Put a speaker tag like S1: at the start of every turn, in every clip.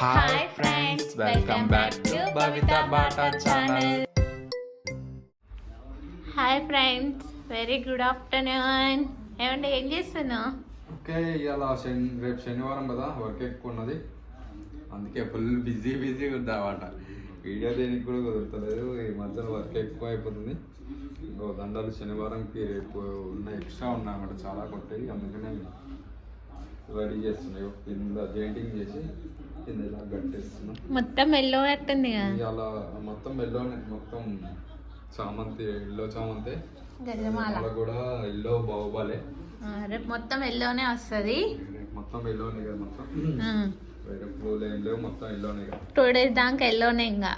S1: Hi friends welcome back to Bavitha Bata channel hi friends very good afternoon ఏమంటే ఏం చేస్తున్నావు?
S2: Okay ఇవాళ శని రేపు శనివారం కదా వర్క్ ఎక్కువ ఉన్నది. అందుకే ఫుల్ బిజీ బిజీగా ఉంది అన్నమాట వీడియో దేనికి కూడా కుదురుతలేదు. ఈ మధ్యలో వర్క్ ఎక్కువ అయిపోతుంది. ఇంకో దండాలు శనివారంకి రేపు ఉన్న ఎక్స్ట్రా ఉన్నాయన్నమాట చాలా కొట్టేది అందుకనే రెడీ చేస్తున్నాయి. కింద జైంటింగ్ చేసి కింద ఇలా కట్టేస్తున్నాం
S1: మొత్తం ఎల్లో అట్టుంది కదా.
S2: ఇవాళ మొత్తం ఎల్లోనే మొత్తం చామంతి ఎల్లో చామంతి.
S1: గజమాల.
S2: అలా కూడా ఎల్లో బాహుబలే.
S1: రేపు మొత్తం ఎల్లోనే వస్తుంది.
S2: మొత్తం ఎల్లోనే కదా మొత్తం. వేరే పూలు ఏం లేవు మొత్తం ఎల్లోనే కదా.
S1: టూ డేస్ దాకా ఎల్లోనే ఇంకా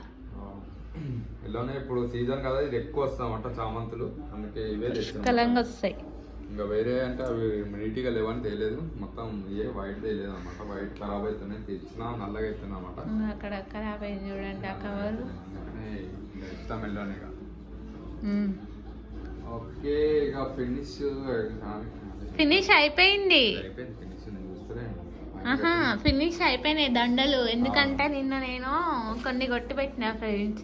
S2: ఎల్లోనే ఇప్పుడు సీజన్ కదా ఇది ఎక్కువ వస్తామంట చామంతులు. అందుకే ఇవే తెచ్చాం
S1: కలంగా వస్తాయి
S2: ఇంకా వేరే అంటే అవి నీట్గా లేవని తెలియలేదు మొత్తం ఇవే వైట్ తెలియదు అనమాట వైట్ ఖరాబ్ అవుతున్నాయి తెచ్చినా నల్లగా అవుతుంది అనమాట
S1: అక్కడ ఖరాబ్ అయింది చూడండి ఆ కవర్
S2: ఇష్టం ఎల్లోనే ఇక. ఓకే ఇక ఫినిష్
S1: ఫినిష్ అయిపోయింది.
S2: అయిపోయింది ఫినిష్ నేను చూస్తూనే
S1: ఆహా ఫినిష్ అయిపోయినాయి దండలు. ఎందుకంటే నిన్న నేను కొన్ని కొట్టి పెట్టిన ఫ్రెండ్స్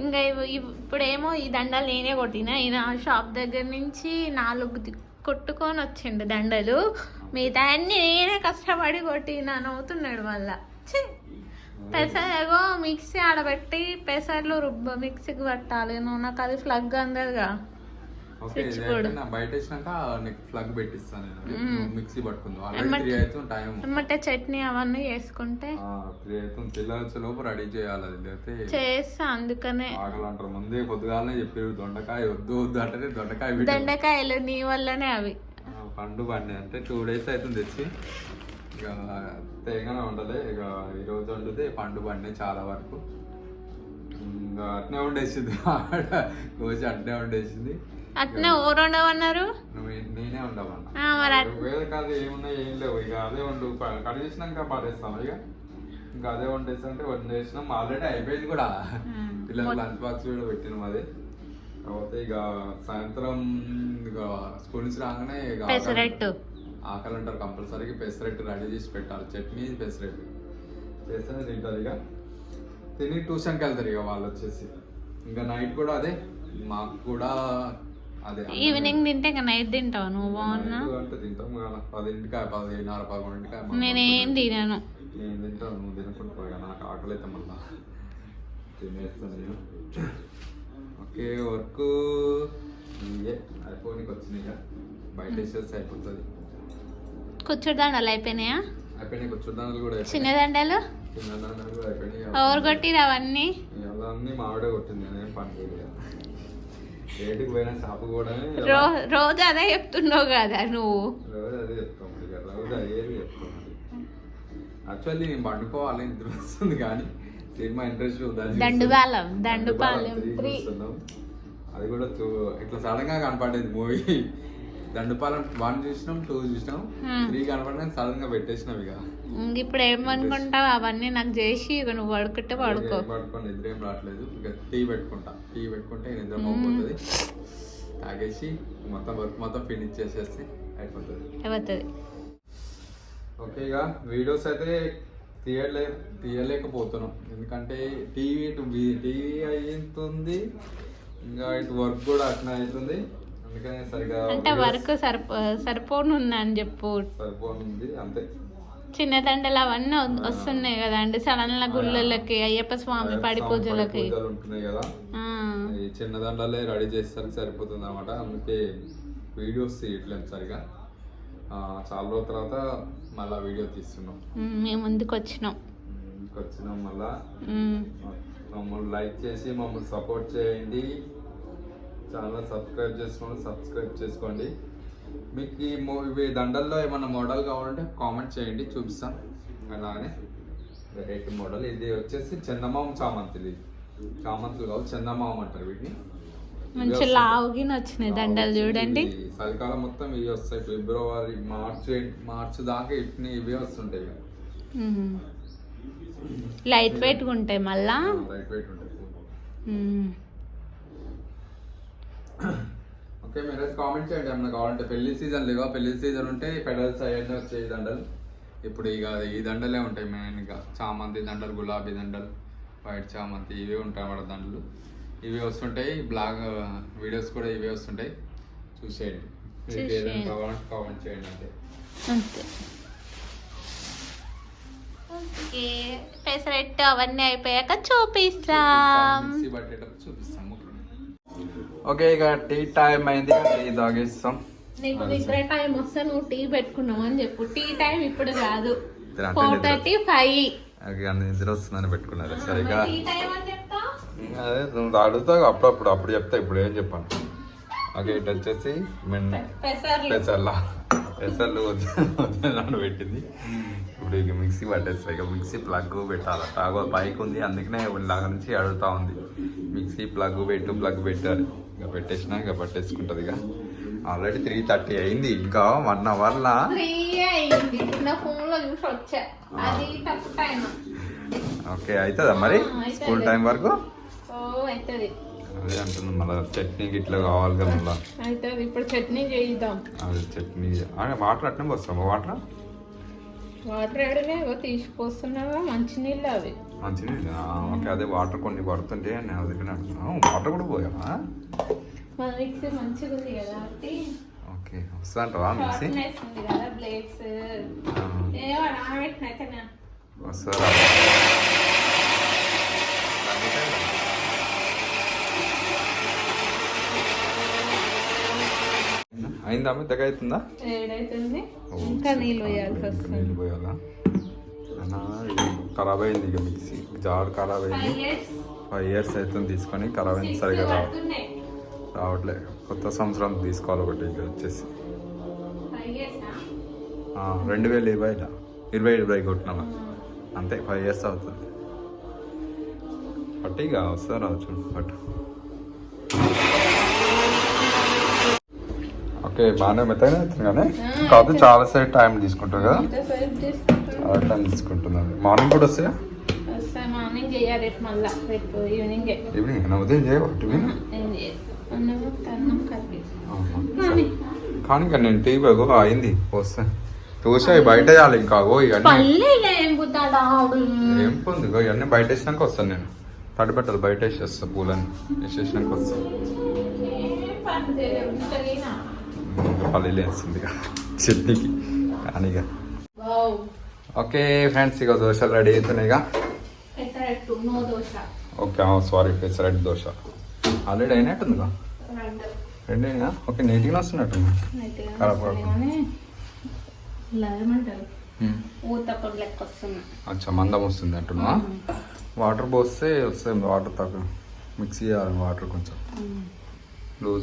S1: ఇంకా ఇప్పుడేమో ఈ దండలు నేనే కొట్టిన. ఈయన షాప్ దగ్గర నుంచి నాలుగు కొట్టుకొని వచ్చిండు దండలు. మిగతా అన్ని నేనే కష్టపడి కొట్టిన నవ్వుతున్నాడు మళ్ళా. ఛీ! పెసరగో మిక్సీ ఆడబెట్టి పెసర్లు రుబ్బ మిక్సీకి పట్టాలి. నువ్వు నాకు అది ఫ్లగ్
S2: అందదుగా. బయట వేసినాక నీకు ప్లగ్ పెట్టిస్తాను నేను. మిక్సీ పట్టుకుందాం ఆల్రెడీ త్రీ అవుతుంది టైం
S1: చట్నీ అవన్నీ చేసుకుంటే
S2: త్రీ అవుతుంది. పిల్లలు లోపు రెడీ చేయాలి అది. లేకపోతే
S1: చేస్తా అందుకనే.
S2: ఆకలి అంటారు ముందే పొద్దుగాలనే చెప్పారు దొండకాయ వద్దు వద్దు అంటే దొండకాయ.
S1: దొండకాయలు నీ వల్లనే అవి.
S2: పండు పండి. అంటే టూ డేస్ అవుతుంది తెచ్చి. ఇక తేగానే ఉండలే ఇక ఈ రోజు వండితే పండు పండి చాలా వరకు. ఇంకా అట్నే వండేసింది. ఆడ కోసి అట్నే వండేసింది.
S1: అట్నే ఓరొండమన్నారు
S2: నువ్వు నేనే ఉండమన్నా. వేరే కాదు ఏమున్నాయి ఏం లేవు. ఇక అదే వండు కట్ చేసినాక పడేస్తాం ఇక ఇంకా అదే వండేసి అంటే వండేసినాం. ఆల్రెడీ అయిపోయింది కూడా.
S1: మ్మ్.
S2: పిల్లలకు లంచ్ బాక్స్ కూడా పెట్టినాం అది. కాకపోతే ఇక సాయంత్రం ఇక స్కూల్ నుంచి రాగానే ఇక ఆకలి అంటారు కంపల్సరీగా పెసరట్టు రెడీ చేసి పెట్టాలి. చట్నీ పెసరట్టు. చేస్తేనే తింటారు ఇక తిని ట్యూషన్కి వెళ్తారు ఇక వాళ్ళు వచ్చేసి. ఇంకా నైట్ కూడా అదే. మాకు కూడా.
S1: ఈవినింగ్ తింటే ఇంకా నైట్ తింటావు నువ్వు బాగున్నా? నేనేం తినను.
S2: Okay work. ఇవే అయిపోనికి వచ్చినాయి ఇక బయట వేసేస్తే అయిపోతుంది.
S1: అయిపోయినాయా?
S2: కూడా
S1: చిన్న
S2: అయిపోయినాయి.
S1: దండలు
S2: చిన్న దాంట్లో కూడా అయిపోయినాయి
S1: ఎవరు కొట్టిరు అవన్నీ?
S2: ఇవాళ అన్ని మావిడే కొట్టింది నేనేం పని చేయలేదు.
S1: రోజు అదే చెప్తున్నావు కదా నువ్వు.
S2: రోజు అదే చెప్తాం రోజు చెప్తాం యాక్చువల్లీ నేను పండుకోవాలి నిద్ర వస్తుంది కానీ సినిమా ఇంట్రెస్ట్
S1: దండుపాలెం దండుపాలెం
S2: అది కూడా చూ- ఇట్లా సడన్గా కనపడేది మూవీ. దండుపాలెం వన్ చూసినాం టూ చూసినాం
S1: Hmm.
S2: త్రీ కనపడగానే సడన్గా పెట్టేసినాం ఇక
S1: ఇప్పుడు ఏమనుకుంటావు అవన్నీ నాకు చేసి ఇక నువ్వు పడుకుంటే పడుకో
S2: పట్టుకొని నిద్ర ఏం రావట్లేదు ఇక టీ పెట్టుకుంటా టీ పెట్టుకుంటే నిద్ర పోతుంది తాగేసి మొత్తం వర్క్ మొత్తం ఫినిష్ చేసేస్తే అయిపోతుంది
S1: అయిపోతుంది
S2: ఓకే ఇక వీడియోస్ అయితే తీయలే తీయలేకపోతున్నాం ఎందుకంటే టీవీ ఇటు టీవీ అవుతుంది ఇంకా ఇటు వర్క్ కూడా అట్లా అవుతుంది
S1: అంటే వర్క్ సరిపో సరిపోనుంది అని చెప్పు.
S2: సరిపోనుంది అంతే.
S1: చిన్న దండలు అవన్నీ వస్తున్నాయి కదా అండి సడన్గా గుళ్ళకి అయ్యప్ప స్వామి పడి పూజలకి.
S2: చిన్న దండలే రెడీ చేసేసరికి సరిపోతుంది అనమాట అందుకే వీడియోస్ తీయట్లేదు సరిగా. చాలా రోజుల తర్వాత మళ్ళీ వీడియో తీస్తున్నాం.
S1: మేము ముందుకు వచ్చినాం
S2: వచ్చినాం మళ్ళా. మమ్మల్ని లైక్ చేసి మమ్మల్ని సపోర్ట్ చేయండి. ఛానల్ సబ్స్క్రైబ్ చేసుకోండి సబ్స్క్రైబ్ చేసుకోండి. మీకు ఈ ఇవి దండల్లో ఏమన్నా మోడల్ కావాలంటే కామెంట్ చేయండి చూపిస్తాం. అలానే వెరైటీ మోడల్. ఇది వచ్చేసి చందమామ చామంతులు ఇది చామంతులు కావు చందమామ అంటారు వీటిని.
S1: మంచి లావుగిన వచ్చినాయి దండలు చూడండి.
S2: చలికాలం మొత్తం ఇవి వస్తాయి. ఫిబ్రవరి మార్చి మార్చి దాకా ఇట్ని ఇవే వస్తుంటాయి.
S1: లైట్ వెయిట్ ఉంటాయి మళ్ళా?
S2: లైట్ వెయిట్ ఉంటాయి. ఓకే మీరు కామెంట్ చేయండి. ఏమన్నా కావాలంటే పెళ్ళి సీజన్ లేవా? పెళ్ళి సీజన్ ఉంటే పెడల్స్ అవన్నీ వచ్చాయి దండలు. ఇప్పుడు ఇక ఈ దండలే ఉంటాయి మెయిన్గా చామంతి దండలు గులాబీ దండలు వైట్ చామంతి ఇవే ఉంటాయి అన్నమాట దండలు. ఇవి వస్తుంటాయి. బ్లాగ్ వీడియోస్ కూడా ఇవే వస్తుంటాయి. చూసేయండి. మీకు ఏదైనా
S1: చూసేయండి.
S2: కావాలంటే కామెంట్ చేయండి అంతే.
S1: అంతే. ఓకే పెసరట్టు అవన్నీ అయిపోయాక చూపిస్తాం.
S2: చూపిస్తాం. ఓకే ఇక టీ టైం అయింది టీ తాగేస్తాం.
S1: నీకు నిద్ర టైం వస్తే నువ్వు టీ పెట్టుకున్నావు అని చెప్పు. టీ టైం ఇప్పుడు కాదు. ఫోర్
S2: నిద్ర-
S1: థర్టీ ఫైవ్.
S2: నిద్ర వస్తుందని పెట్టుకున్నారు
S1: చెప్తా
S2: అదే నువ్వు అడుగుతావు అప్పుడప్పుడు అప్పుడు చెప్తా ఇప్పుడు ఏం చెప్పాను. ఓకే ఇటు వచ్చేసి మెన్
S1: పెసర్లు.
S2: పెసర్లా. వద్దు పెట్టింది. ఇప్పుడు ఇక మిక్సీ పట్టేస్తాయి ఇక మిక్సీ ప్లగ్ పెట్టాలి? తాగో పైకి ఉంది అందుకనే ఇలాగ నుంచి అడుగుతా ఉంది. మిక్సీ ప్లగ్ పెట్టు ప్లగ్ పెట్టారు ఇక పెట్టేసినా ఇక పట్టేసుకుంటుంది ఇక. ఆల్రెడీ త్రీ థర్టీ అయింది ఇంకా వన్ అవర్లా ఓకే అవుతుందా మరి. స్కూల్ టైం వరకు? అదే అంటున్నాను మళ్ళీ చట్నీకి ఇట్లా కావాలి కదా మళ్ళీ.
S1: అవుతుంది ఇప్పుడు చట్నీ చేయిద్దాం.
S2: అది చట్నీ వాటర్ అట్నే వస్తామా వాటర్
S1: వాటర్ ఎడలే తీసుకొస్తున్నావా? మంచినీళ్ళు అవి
S2: మంచిది. ఓకే అదే వాటర్ కొన్ని పడుతుంటే నేను దగ్గర అంటున్నాను వాటర్ కూడా పోయావా? ఓకే వస్తుందంటవా మిక్సీ వస్తారా? అయిందా మెత్తగా అవుతుందా?
S1: ఇంకా నీళ్ళు వస్తుంది
S2: నీళ్ళు పోయాలా? ఖరాబ్ అయింది ఇక మిక్సీ జార్ ఖరాబ్ అయింది
S1: ఫైవ్ ఇయర్స్
S2: అవుతుంది తీసుకొని ఖరాబ్ అయింది సరిగా రావ రావట్లే. కొత్త సంవత్సరం తీసుకోవాలి ఒకటి ఇది వచ్చేసి. రెండు వేల ఇరవైలో ఇరవై ఇరవై కొట్టినామా అంతే ఫైవ్ ఇయర్స్ అవుతుంది. బట్ ఇక వస్తారు రావచ్చు? బట్ ఓకే బాగానే మెత్తగానే అవుతుంది కానీ కాదు చాలా సేపు టైం తీసుకుంటుంది కదా. చాలా టైం తీసుకుంటుంది మార్నింగ్ కూడా వస్తాయా?
S1: వస్తే మార్నింగ్ చేయాలి రేపు మళ్ళా. రేపు ఈవినింగ్.
S2: ఈవినింగ్ ఉదయం చేయవా? టిఫిన్?
S1: చేయాలి. కానీ
S2: ఇంకా నేను టీ బగో అయింది. వస్తే. చూసా ఇవి బయట వేయాలి ఇంకా
S1: ఏం
S2: పొంది ఇవన్నీ బయట వేసినాక వస్తాను నేను. తడి బట్టలు బయట వేసేస్తా పూలని. వేసేసినాక వస్తాను పల్లీలు వేస్తుంది చట్నీకి కానీ ఓకే ఫ్రెండ్స్ ఇక దోశలు రెడీ అవుతున్నాయి ఇక.
S1: Pesarattu no dosa.
S2: Okay sorry పెసరెడ్ dosa. Already అయినట్టుంది ఇక
S1: రెండు.
S2: రెండేనా? ఓకే నీట్గా వస్తున్నట్టుంది.
S1: అయితే
S2: ఖరాబ్
S1: వస్తుంది వస్తుంది
S2: అచ్చా మందం వస్తుంది అంటున్నా. వాటర్ పోస్తే వస్తాయి వాటర్ తక్కువ మిక్సీ చేయాలి వాటర్ కొంచెం.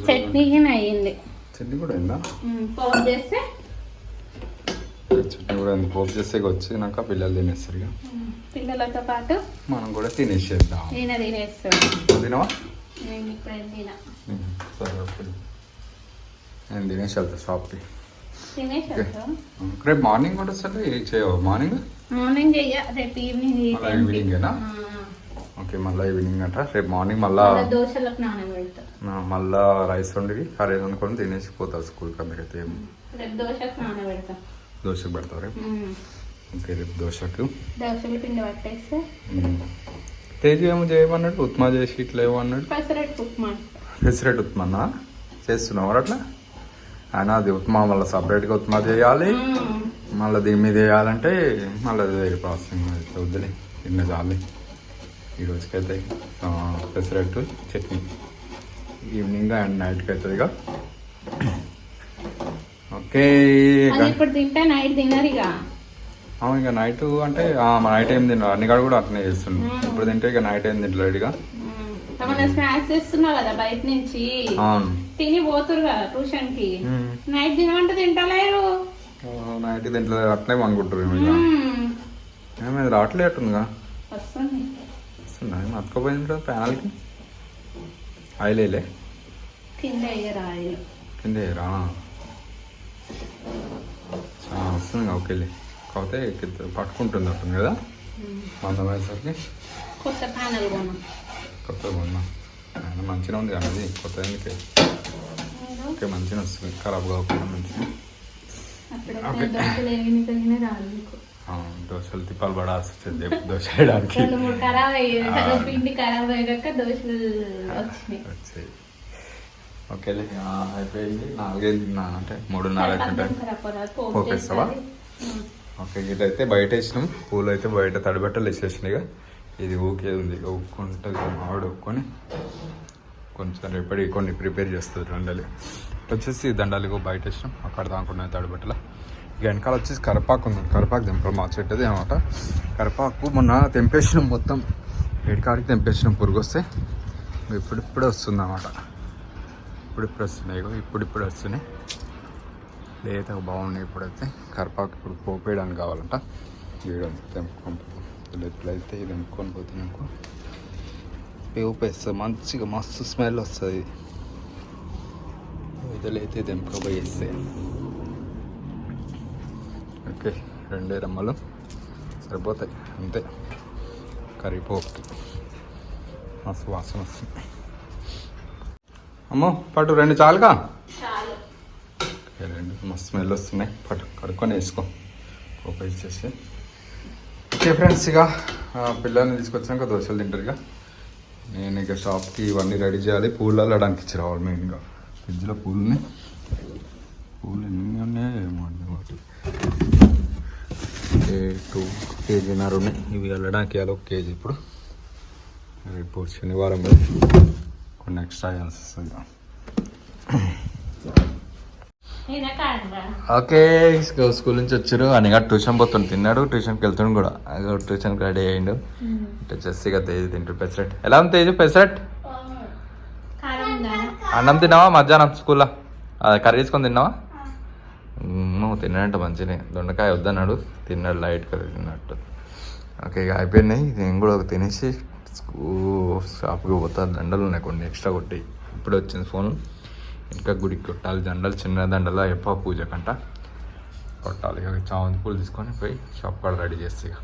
S1: చట్నీకి అయ్యింది
S2: చట్నీ కూడా అయిందా?
S1: పోపు చేస్తే?
S2: చట్నీ కూడా అయింది. పోపు చేస్తే వచ్చినాక పిల్లలు తినేస్తారు ఇక.
S1: పిల్లలతో పాటు
S2: మనం కూడా తినేసేద్దాం.
S1: ఈయన తినేస్తాడు
S2: నువ్వు తినవా?
S1: నేను ఇప్పుడు తిన.
S2: సరే నేను తినేసి వెళ్తా షాప్కి.
S1: తినేసేస్తాం
S2: రేపు మార్నింగ్ కూడా సరే చేయవు? మార్నింగ్?
S1: మార్నింగ్ చెయ్య రేపు ఈవినింగ్ ఈ
S2: ఓకే మళ్ళీ ఈవినింగ్ అంట. రేపు మార్నింగ్ మళ్ళా
S1: మళ్ళా దోశలకు
S2: రైస్ వండి కర్రీ అనుకొని తినేసి పోతారు స్కూల్కి అందుకైతే. ఏం
S1: రేపు దోశకు
S2: రేపు? ఓకే రేపు దోశకు.
S1: దోశల పిండి పట్టేస్తే.
S2: ఉమ్. తేజు ఏమో చేయమన్నాడు ఉప్మా చేసి ఇట్లా ఏమో అన్నాడు
S1: ఉప్మా.
S2: పెసరెట్ ఉప్మానా? చేస్తున్నావు అట్లా? ఆయన అది ఉప్మా మళ్ళీ సపరేట్గా ఉప్మా చేయాలి. మళ్ళీ దీని మీద వేయాలంటే మళ్ళీ వేరే ప్రాసెసింగ్ అయితే వద్దులే తిన్న చాలి. ఈ రోజుకైతే ఆ, పెసరట్టు చట్నీ. ఈవినింగ్ అండ్ నైట్కి అవుతుంది ఇక. ఓకే
S1: ఇప్పుడు తింటే నైట్ తినరు ఇక.
S2: అవును ఇక నైట్ అంటే మా నైట్ ఏం తిన్నా అన్ని కాడ కూడా అట్లనే చేస్తుండు
S1: మ్మ్.
S2: ఇప్పుడు తింటే ఇక నైట్ ఏం తింటలేడు ఇక.
S1: స్నాక్స్ కదా బయట నుంచి. తిని పోతురు కదా ట్యూషన్కి.
S2: మ్మ్.
S1: నైట్ తినమంటే తింటలేరు.
S2: నైట్ అట్లే అనుకుంటారు
S1: వస్తుంది.
S2: వస్తుందా ఏం అతుకోపోయింది కదా ప్యానల్కి? ఆయిలేలే
S1: కింద వేయరు ఆయిల్?
S2: కింద రా వస్తుంది ఓకేలే కాకపోతే కింద పట్టుకుంటుంది అట్టుంది కదా? మందం అయ్యేసరికి
S1: కొత్త ప్యానల్
S2: కొత్త కొన్నా. మంచిగా ఉంది కానీ అది కొత్త ఎందుకే? ఓకే మంచిగా వస్తుంది. ఖరాబ్ కాకుండా మంచిగా Okay.
S1: దోశలు
S2: తిప్పాలు పడాల్సి దోశ వేయడానికి.
S1: పిండి ఖరాబ్ అయ్యాక దోశలు
S2: వచ్చాయి. ఓకేలే అయిపోయింది. నాలుగైదు తిన్నా అంటే మూడున్నర పోపేస్తావా? ఓకే ఇదైతే బయట వేసినాం. పూలు అయితే బయట తడిబట్టలు వేసేసినాయిగా ఇది ఊకే ఉంది. ఇక ఉక్కుంటుంది ఆవిడ ఉక్కొని కొంచెం రేపటి కొన్ని ప్రిపేర్ చేస్తుంది దండలు. వచ్చేసి దండలు బయట వేసినాం. అక్కడ దాకున్నాయి తడిబట్టల. ఇక వెనకాల వచ్చేసి కరపాకు ఉంది. కరపాకు తెంపడం మా చెట్టుది అనమాట కరపాకు మొన్న తెంపేసినాం మొత్తం. ఏడికాడికి తెంపేసినాం పురుగు వస్తే ఇప్పుడిప్పుడే వస్తుంది అనమాట ఇప్పుడిప్పుడు వస్తున్నాయి. ఇగో ఇప్పుడిప్పుడు వస్తున్నాయి. లేత బాగున్నాయి ఇప్పుడైతే. కరపాకు ఇప్పుడు పోపేయడానికి కావాలంట. వీడు తెంపుకొని ఎట్లయితే ఇది తెంపుకొని పోతున్నాకు పేపేస్తుంది మంచిగా మస్తు స్మెల్ వస్తుంది. ఇదలైతే తెంపుకోపోయేస్తే. ఓకే రెండే రమ్మలు. సరిపోతాయి. అంతే. కరిపోకి మస్తు వాసన వస్తుంది. అమ్మో పట్టు రెండు చాలుగా? రెండు. మస్తు స్మెల్ వస్తున్నాయి. పట్టు కడుక్కొని వేసుకో. పోప ఇచ్చేసి ఓకే ఫ్రెండ్స్ ఇక పిల్లల్ని తీసుకొచ్చాక దోశలు తింటారు ఇక నేను ఇక షాప్కి ఇవన్నీ రెడీ చేయాలి. పూలు అల్లడానికి ఇచ్చి రావాలి మెయిన్గా. ఫ్రిడ్జ్లో పూలని పూలు ఎన్ని ఉన్నాయి ఏమో అన్ని వాటి. టూ కేజీన్నర ఉన్నాయి. ఇవి వెళ్ళడానికి ఒక కేజీ ఇప్పుడు. రేపు శనివారం కొన్ని ఎక్స్ట్రా
S1: కాదంగా
S2: ఓకే స్కూ- స్కూల్ నుంచి వచ్చారు అనిగా ట్యూషన్ పోతుండు. తిన్నాడు ట్యూషన్కి వెళ్తుండు కూడా. ట్యూషన్కి రెడీ అయ్యిండు. చేసి ఇక తేజ్ తింటాడు పెసరట్. ఎలా ఉంది తేజ్ పెసరట్? అన్నం తిన్నావా? మధ్యాహ్నం స్కూల్లో? అది కర్రీ తీసుకొని తిన్నావా? నువ్వు తిన్నాడంట మంచిగా దొండకాయ వద్దన్నాడు తిన్నాడు లైట్ కర్రీ తిన్నట్టు. ఓకే ఇక అయిపోయినాయి. నేను కూడా ఒక తినేసి షాప్కి పోతా. దండలు ఉన్నాయి కొన్ని ఎక్స్ట్రా కొట్టి. ఇప్పుడే వచ్చింది ఫోన్ ఇంకా గుడికి కొట్టాలి. దండలు చిన్న దండలు ఎప్ప పూజకంట కొట్టాలి. ఇక చామంతి పూలు తీసుకొని పోయి షాప్ కాడ రెడీ చేస్తే ఇక.